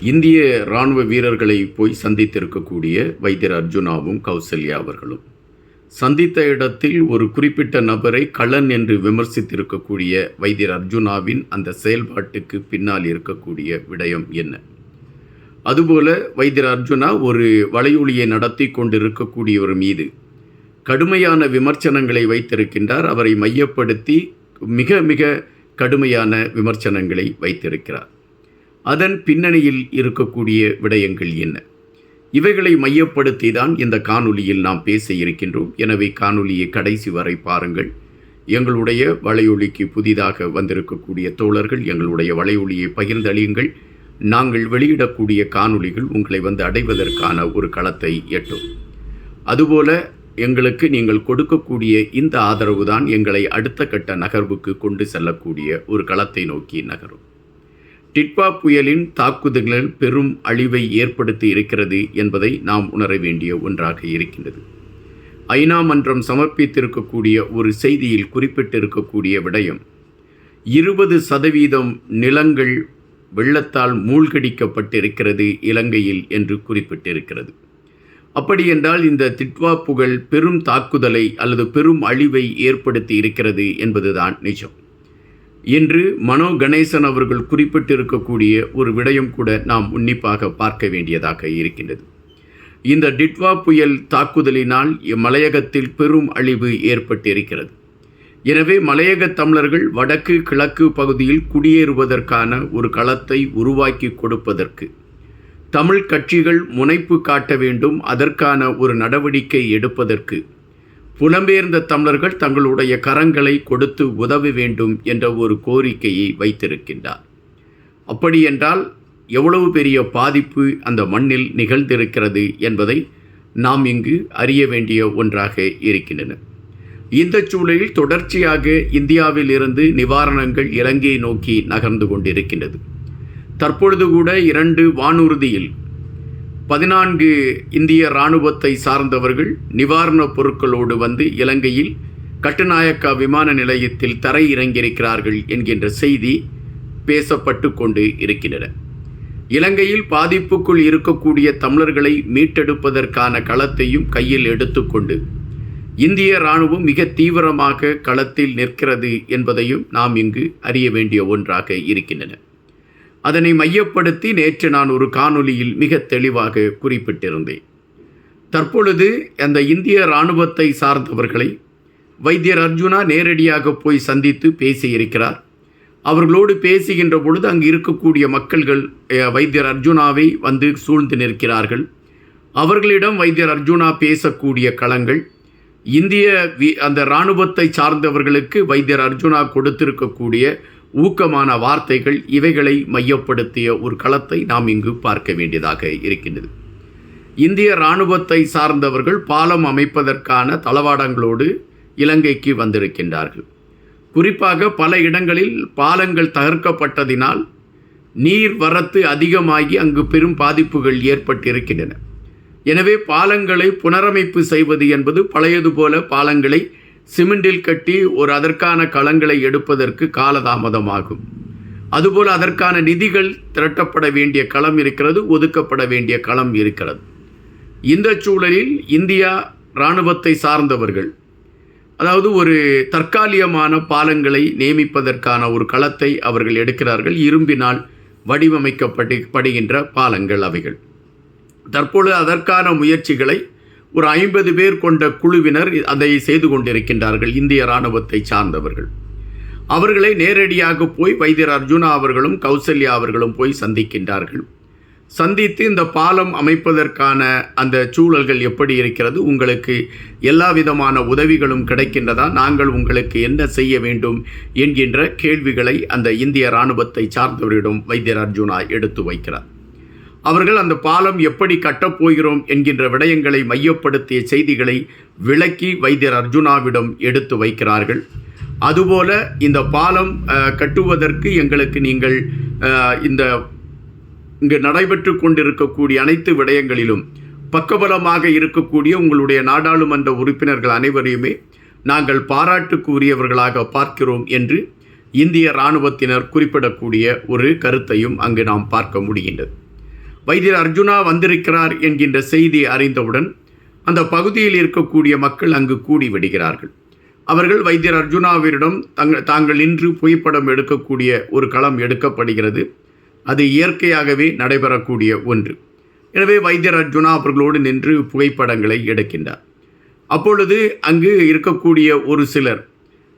இந்திய இராணுவ வீரர்களை போய் சந்தித்திருக்கக்கூடிய வைத்தியர் அர்ஜுனாவும் கௌசல்யா அவர்களும். சந்தித்த இடத்தில் ஒரு குறிப்பிட்ட நபரை களன் என்று விமர்சித்திருக்கக்கூடிய வைத்தியர் அர்ஜுனாவின் அந்த செயல்பாட்டுக்கு பின்னால் இருக்கக்கூடிய விடயம் என்ன? அதுபோல வைத்தியர் அர்ஜுனா ஒரு வலையொலியை நடத்தி கொண்டிருக்கக்கூடியவர் மீது கடுமையான விமர்சனங்களை வைத்திருக்கின்றார். அவரை மையப்படுத்தி மிக மிக கடுமையான விமர்சனங்களை வைத்திருக்கிறார். அதன் பின்னணியில் இருக்கக்கூடிய விடயங்கள் என்ன? இவைகளை மையப்படுத்தி தான் இந்த காணொலியில் நாம் பேச இருக்கின்றோம். எனவே காணொலியை கடைசி வரை பாருங்கள். எங்களுடைய வலையொலிக்கு புதிதாக வந்திருக்கக்கூடிய தோழர்கள் எங்களுடைய வலையொலியை பகிர்ந்தளியுங்கள். நாங்கள் வெளியிடக்கூடிய காணொளிகள் உங்களை வந்து அடைவதற்கான ஒரு களத்தை எட்டும். அதுபோல எங்களுக்கு நீங்கள் கொடுக்கக்கூடிய இந்த ஆதரவு தான் எங்களை அடுத்த கட்ட நகர்வுக்கு கொண்டு செல்லக்கூடிய ஒரு களத்தை நோக்கி நகரும். டிட்வா புயலின் தாக்குதல்கள் பெரும் அழிவை ஏற்படுத்தி இருக்கிறது என்பதை நாம் உணர வேண்டிய ஒன்றாக இருக்கின்றது. ஐநா மன்றம் சமர்ப்பித்திருக்கக்கூடிய ஒரு செய்தியில் குறிப்பிட்டிருக்கக்கூடிய விடயம் இருபது சதவீதம் நிலங்கள் வெள்ளத்தால் மூழ்கடிக்கப்பட்டிருக்கிறது இலங்கையில் என்று குறிப்பிட்டிருக்கிறது. அப்படியென்றால் இந்த திட்வா புகழ் பெரும் தாக்குதலை அல்லது பெரும் அழிவை ஏற்படுத்தி இருக்கிறது என்பதுதான் நிஜம். என்று மனோ கணேசன் அவர்கள் குறிப்பிட்டிருக்கக்கூடிய ஒரு விடயம் கூட நாம் உன்னிப்பாக பார்க்க வேண்டியதாக இருக்கின்றது. இந்த டிட்வா புயல் தாக்குதலினால் மலையகத்தில் பெரும் அழிவு ஏற்பட்டிருக்கிறது. எனவே மலையக தமிழர்கள் வடக்கு கிழக்கு பகுதியில் குடியேறுவதற்கான ஒரு களத்தை உருவாக்கி கொடுப்பதற்கு தமிழ் கட்சிகள் முனைப்பு காட்ட வேண்டும் அதற்கான ஒரு நடவடிக்கை எடுப்பதற்கு புலம்பெயர்ந்த தமிழர்கள் தங்களுடைய கரங்களை கொடுத்து உதவ வேண்டும் என்ற ஒரு கோரிக்கையை வைத்திருக்கின்றார். அப்படியென்றால் எவ்வளவு பெரிய பாதிப்பு அந்த மண்ணில் நிகழ்ந்திருக்கிறது என்பதை நாம் இங்கு அறிய வேண்டிய ஒன்றாக இருக்கின்றன. இந்த சூழலில் தொடர்ச்சியாக இந்தியாவில் இருந்து நிவாரணங்கள் இலங்கையை நோக்கி நகர்ந்து கொண்டிருக்கின்றது. தற்பொழுது கூட இரண்டு வானூர்தியில் பதினான்கு இந்திய இராணுவத்தை சார்ந்தவர்கள் நிவாரணப் பொருட்களோடு வந்து இலங்கையில் கட்டுநாயக்கா விமான நிலையத்தில் தரை இறங்கியிருக்கிறார்கள் என்கின்ற செய்தி பேசப்பட்டு கொண்டு இருக்கின்றன. இலங்கையில் பாதிப்புக்குள் இருக்கக்கூடிய தமிழர்களை மீட்டெடுப்பதற்கான களத்தையும் கையில் எடுத்துக்கொண்டு இந்திய இராணுவம் மிக தீவிரமாக களத்தில் நிற்கிறது என்பதையும் நாம் இங்கு அறிய வேண்டிய ஒன்றாக இருக்கின்றன. அதனை மையப்படுத்தி நேற்று நான் ஒரு காணொளியில் மிக தெளிவாக குறிப்பிட்டிருந்தேன். தற்பொழுது அந்த இந்திய இராணுவத்தை சார்ந்தவர்களை வைத்தியர் அர்ஜுனா நேரடியாக போய் சந்தித்து பேசியிருக்கிறார். அவர்களோடு பேசுகின்ற பொழுது அங்கு இருக்கக்கூடிய மக்கள்கள் வைத்தியர் அர்ஜுனாவை வந்து சூழ்ந்து நிற்கிறார்கள். அவர்களிடம் வைத்தியர் அர்ஜுனா பேசக்கூடிய களங்கள் இந்திய வி அந்த இராணுவத்தை சார்ந்தவர்களுக்கு வைத்தியர் அர்ஜுனா கொடுத்திருக்கக்கூடிய ஊக்கமான வார்த்தைகள் இவைகளை மையப்படுத்திய ஒரு களத்தை நாம் இங்கு பார்க்க வேண்டியதாக இருக்கின்றது. இந்திய இராணுவத்தை சார்ந்தவர்கள் பாலம் அமைப்பதற்கான தளவாடங்களோடு இலங்கைக்கு வந்திருக்கின்றார்கள். குறிப்பாக பல இடங்களில் பாலங்கள் தகர்க்கப்பட்டதினால் நீர் வரத்து அதிகமாகி அங்கு பெரும் பாதிப்புகள் ஏற்பட்டிருக்கின்றன. எனவே பாலங்களை புனரமைப்பு செய்வது என்பது பழையது போல பாலங்களை சிமெண்டில் கட்டி ஒரு அதற்கான களங்களை எடுப்பதற்கு காலதாமதமாகும். அதுபோல் அதற்கான நிதிகள் திரட்டப்பட வேண்டிய களம் இருக்கிறது ஒதுக்கப்பட வேண்டிய களம் இருக்கிறது. இந்த சூழலில் இந்தியா இராணுவத்தை சார்ந்தவர்கள் அதாவது ஒரு தற்காலிகமான பாலங்களை நியமிப்பதற்கான ஒரு களத்தை அவர்கள் எடுக்கிறார்கள். இரும்பினால் வடிவமைக்கப்பட்டு படுகின்ற பாலங்கள் அவைகள். தற்பொழுது அதற்கான முயற்சிகளை ஒரு ஐம்பது பேர் கொண்ட குழுவினர் அதை செய்து கொண்டிருக்கின்றார்கள் இந்திய இராணுவத்தை சார்ந்தவர்கள். அவர்களை நேரடியாக போய் வைத்தியர் அர்ஜுனா அவர்களும் கௌசல்யா அவர்களும் போய் சந்திக்கின்றார்கள். சந்தித்து இந்த பாலம் அமைப்பதற்கான அந்த சூழல்கள் எப்படி இருக்கிறது உங்களுக்கு எல்லா விதமான உதவிகளும் கிடைக்கின்றதா நாங்கள் உங்களுக்கு என்ன செய்ய வேண்டும் என்கின்ற கேள்விகளை அந்த இந்திய இராணுவத்தை சார்ந்தவரிடம் வைத்தியர் அர்ஜுனா எடுத்து வைக்கிறார். அவர்கள் அந்த பாலம் எப்படி கட்டப்போகிறோம் என்கின்ற விடயங்களை மையப்படுத்திய செய்திகளை விளக்கி வைத்தியர் அர்ஜுனாவிடம் எடுத்து வைக்கிறார்கள். அதுபோல இந்த பாலம் கட்டுவதற்கு எங்களுக்கு நீங்கள் இந்த இங்கு நடைபெற்று கொண்டிருக்கக்கூடிய அனைத்து விடயங்களிலும் பக்கபலமாக இருக்கக்கூடிய உங்களுடைய நாடாளுமன்ற உறுப்பினர்கள் அனைவரையுமே நாங்கள் பாராட்டுக்குரியவர்களாக பார்க்கிறோம் என்று இந்திய இராணுவத்தினர் குறிப்பிடக்கூடிய ஒரு கருத்தையும் அங்கு நாம் பார்க்க முடிகின்றது. வைத்தியர் அர்ஜுனா வந்திருக்கிறார் என்கின்ற செய்தி அறிந்தவுடன் அந்த பகுதியில் இருக்கக்கூடிய மக்கள் அங்கு கூடி விடுகிறார்கள் அவர்கள் வைத்தியர் அர்ஜுனாவிடம் தங்கள் தாங்கள் இன்று புகைப்படம் எடுக்கக்கூடிய ஒரு களம் எடுக்கப்படுகிறது. அது இயற்கையாகவே நடைபெறக்கூடிய ஒன்று. எனவே வைத்தியர் அர்ஜுனா அவர்களோடு நின்று புகைப்படங்களை எடுக்கின்றார். அப்பொழுது அங்கு இருக்கக்கூடிய ஒரு சிலர்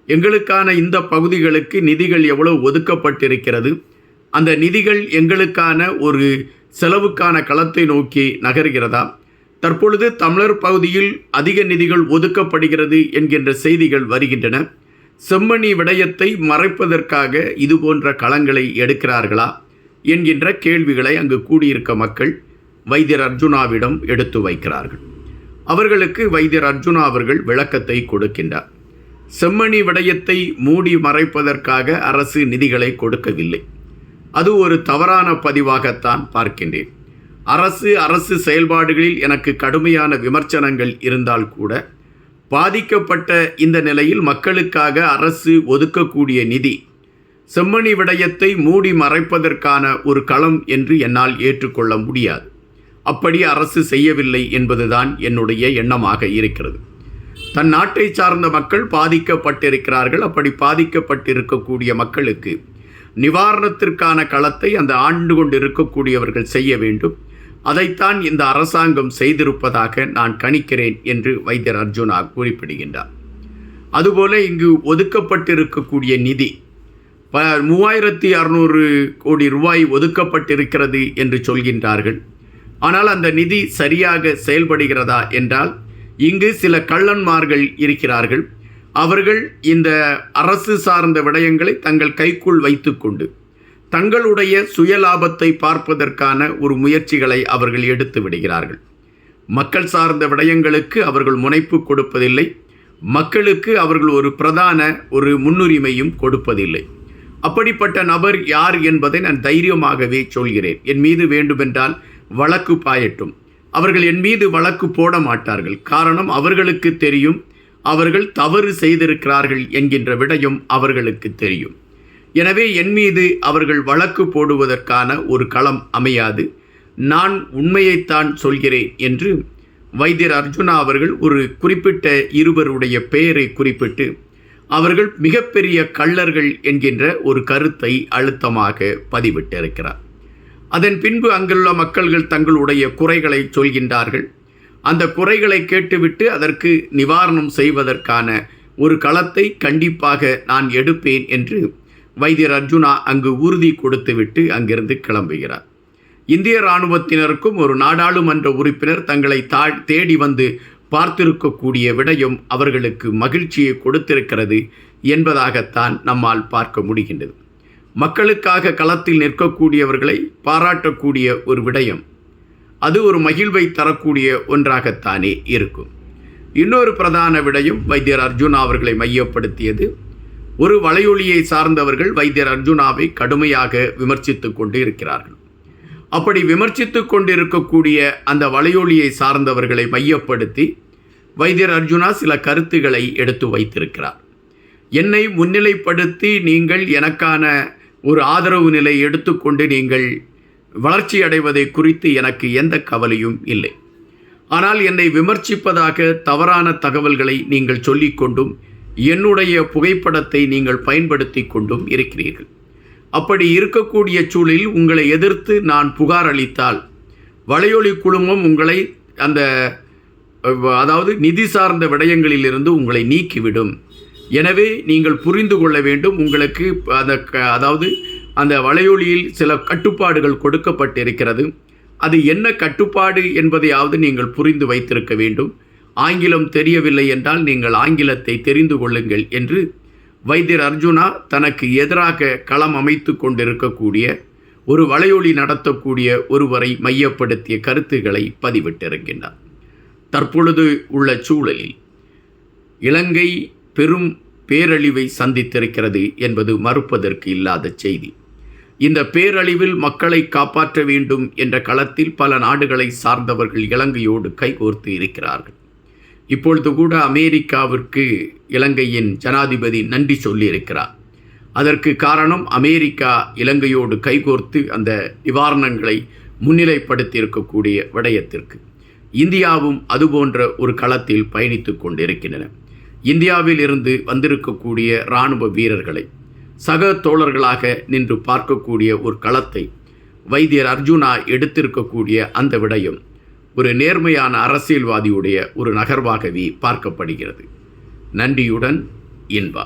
எங்களுக்கான இந்த பகுதிகளுக்கு நிதிகள் எவ்வளவு ஒதுக்கப்பட்டிருக்கிறது? அந்த நிதிகள் எங்களுக்கான ஒரு செலவுக்கான களத்தை நோக்கி நகர்கிறதா? தற்பொழுது தமிழர் பகுதியில் அதிக நிதிகள் ஒதுக்கப்படுகிறது என்கின்ற செய்திகள் வருகின்றன. செம்மணி விடயத்தை மறைப்பதற்காக இது போன்ற களங்களை எடுக்கிறார்களா? என்கின்ற கேள்விகளை அங்கு கூடியிருக்க மக்கள் வைத்தியர் அர்ஜுனாவிடம் எடுத்து வைக்கிறார்கள். அவர்களுக்கு வைத்தியர் அர்ஜுனா அவர்கள் விளக்கத்தை கொடுக்கின்றார். செம்மணி விடயத்தை மூடி மறைப்பதற்காக அரசு நிதிகளை கொடுக்கவில்லை. அது ஒரு தவறான பதிவாகத்தான் பார்க்கின்றேன். அரசு அரசு செயல்பாடுகளில் எனக்கு கடுமையான விமர்சனங்கள் இருந்தால் கூட பாதிக்கப்பட்ட இந்த நிலையில் மக்களுக்காக அரசு ஒதுக்கக்கூடிய நிதி செம்மணி விடயத்தை மூடி மறைப்பதற்கான ஒரு களம் என்று என்னால் ஏற்றுக்கொள்ள முடியாது. அப்படி அரசு செய்யவில்லை என்பதுதான் என்னுடைய எண்ணமாக இருக்கிறது. தன் நாட்டை சார்ந்த மக்கள் பாதிக்கப்பட்டிருக்கிறார்கள். அப்படி பாதிக்கப்பட்டிருக்கக்கூடிய மக்களுக்கு நிவாரணத்திற்கான களத்தை அந்த ஆண்டு கொண்டு இருக்கக்கூடியவர்கள் செய்ய வேண்டும். அதைத்தான் இந்த அரசாங்கம் செய்திருப்பதாக நான் கணிக்கிறேன் என்று வைத்தியர் அர்ஜுனா குறிப்பிடுகின்றார். அதுபோல இங்கு ஒதுக்கப்பட்டிருக்கக்கூடிய நிதி ப மூவாயிரத்தி அறுநூறு கோடி ரூபாய் ஒதுக்கப்பட்டிருக்கிறது என்று சொல்கின்றார்கள். ஆனால் அந்த நிதி சரியாக செயல்படுகிறதா என்றால் இங்கு சில கள்ளன்மார்கள் இருக்கிறார்கள். அவர்கள் இந்த அரசு சார்ந்த விடயங்களை தங்கள் கைக்குள் வைத்துக்கொண்டு தங்களுடைய சுயலாபத்தை பார்ப்பதற்கான ஒரு முயற்சிகளை அவர்கள் எடுத்து விடுகிறார்கள். மக்கள் சார்ந்த விடயங்களுக்கு அவர்கள் முனைப்பு கொடுப்பதில்லை. மக்களுக்கு அவர்கள் ஒரு பிரதான ஒரு முன்னுரிமையும் கொடுப்பதில்லை. அப்படிப்பட்ட நபர் யார் என்பதை நான் தைரியமாகவே சொல்கிறேன். என் மீது வேண்டுமென்றால் வழக்கு பாயட்டும். அவர்கள் என் மீது வழக்கு போட மாட்டார்கள். காரணம் அவர்களுக்கு தெரியும். அவர்கள் தவறு செய்திருக்கிறார்கள் என்கின்ற விடயம் அவர்களுக்கு தெரியும். எனவே என் மீது அவர்கள் வழக்கு போடுவதற்கான ஒரு களம் அமையாது. நான் உண்மையைத்தான் சொல்கிறேன் என்று வைத்தியர் அர்ஜுனா அவர்கள் ஒரு குறிப்பிட்ட இருவருடைய பெயரை குறிப்பிட்டு அவர்கள் மிகப்பெரிய கள்ளர்கள் என்கின்ற ஒரு கருத்தை அழுத்தமாக பதிவிட்டிருக்கிறார். அதன் பின்பு அங்குள்ள மக்கள்கள் தங்களுடைய குறைகளை சொல்கின்றார்கள். அந்த குறைகளை கேட்டுவிட்டு அதற்கு நிவாரணம் செய்வதற்கான ஒரு களத்தை கண்டிப்பாக நான் எடுப்பேன் என்று வைத்தியர் அர்ஜுனா அங்கு உறுதி கொடுத்துவிட்டு அங்கிருந்து கிளம்புகிறார். இந்திய இராணுவத்தினருக்கும் ஒரு நாடாளுமன்ற உறுப்பினர் தங்களை தா தேடி வந்து பார்த்திருக்கக்கூடிய விடயம் அவர்களுக்கு மகிழ்ச்சியை கொடுத்திருக்கிறது என்பதாகத்தான் நம்மால் பார்க்க முடிகின்றது. மக்களுக்காக களத்தில் நிற்கக்கூடியவர்களை பாராட்டக்கூடிய ஒரு விடயம் அது ஒரு மகிழ்வை தரக்கூடிய ஒன்றாகத்தானே இருக்கும். இன்னொரு பிரதான விடயம் வைத்தியர் அர்ஜுனா அவர்களை மையப்படுத்தியது. ஒரு வலையொலியை சார்ந்தவர்கள் வைத்தியர் அர்ஜுனாவை கடுமையாக விமர்சித்து கொண்டு இருக்கிறார்கள் அப்படி விமர்சித்து கொண்டிருக்கக்கூடிய அந்த வலையொலியை சார்ந்தவர்களை மையப்படுத்தி வைத்தியர் அர்ஜுனா சில கருத்துக்களை எடுத்து வைத்திருக்கிறார். என்னை முன்னிலைப்படுத்தி நீங்கள் எனக்கான ஒரு ஆதரவு நிலை எடுத்துக்கொண்டு நீங்கள் வளர்ச்சி அடைவதை குறித்து எனக்கு எந்த கவலையும் இல்லை. ஆனால் என்னை விமர்சிப்பதாக தவறான தகவல்களை நீங்கள் சொல்லிக்கொண்டும் என்னுடைய புகைப்படத்தை நீங்கள் பயன்படுத்தி கொண்டும் இருக்கிறீர்கள். அப்படி இருக்கக்கூடிய சூழலில் உங்களை எதிர்த்து நான் புகார் அளித்தால் வலையொலி குழுமம் உங்களை அந்த அதாவது நிதி சார்ந்த விடயங்களிலிருந்து உங்களை நீக்கிவிடும். எனவே நீங்கள் புரிந்து கொள்ள வேண்டும் உங்களுக்கு அந்த அதாவது அந்த வலையொலியில் சில கட்டுப்பாடுகள் கொடுக்கப்பட்டிருக்கிறது. அது என்ன கட்டுப்பாடு என்பதையாவது நீங்கள் புரிந்து வைத்திருக்க வேண்டும். ஆங்கிலம் தெரியவில்லை என்றால் நீங்கள் ஆங்கிலத்தை தெரிந்து கொள்ளுங்கள் என்று வைத்தியர் அர்ஜுனா தனக்கு எதிராக களம் அமைத்து கொண்டிருக்கக்கூடிய ஒரு வலையொலி நடத்தக்கூடிய ஒருவரை மையப்படுத்திய கருத்துக்களை பதிவிட்டிருக்கின்றார். தற்பொழுது உள்ள சூழலில் இலங்கை பெரும் பேரழிவை சந்தித்திருக்கிறது என்பது மறுப்பதற்கு இல்லாத செய்தி. இந்த பேரழிவில் மக்களை காப்பாற்ற வேண்டும் என்ற களத்தில் பல நாடுகளை சார்ந்தவர்கள் இலங்கையோடு கைகோர்த்து இருக்கிறார்கள். இப்பொழுது கூட அமெரிக்காவிற்கு இலங்கையின் ஜனாதிபதி நன்றி சொல்லியிருக்கிறார். அதற்கு காரணம் அமெரிக்கா இலங்கையோடு கைகோர்த்து அந்த நிவாரணங்களை முன்னிலைப்படுத்தி இருக்கக்கூடிய விடயத்திற்கு. இந்தியாவும் அதுபோன்ற ஒரு களத்தில் பயணித்து கொண்டிருக்கின்றன. இந்தியாவில் இருந்து வந்திருக்கக்கூடிய இராணுவ வீரர்களை சக தோழர்களாக நின்று பார்க்கக்கூடிய ஒரு களத்தை வைத்தியர் அர்ஜுனா எடுத்திருக்கக்கூடிய அந்த விடயம் ஒரு நேர்மையான அரசியல்வாதியுடைய ஒரு நகர்வாகவே பார்க்கப்படுகிறது. நன்றியுடன் இன்பா.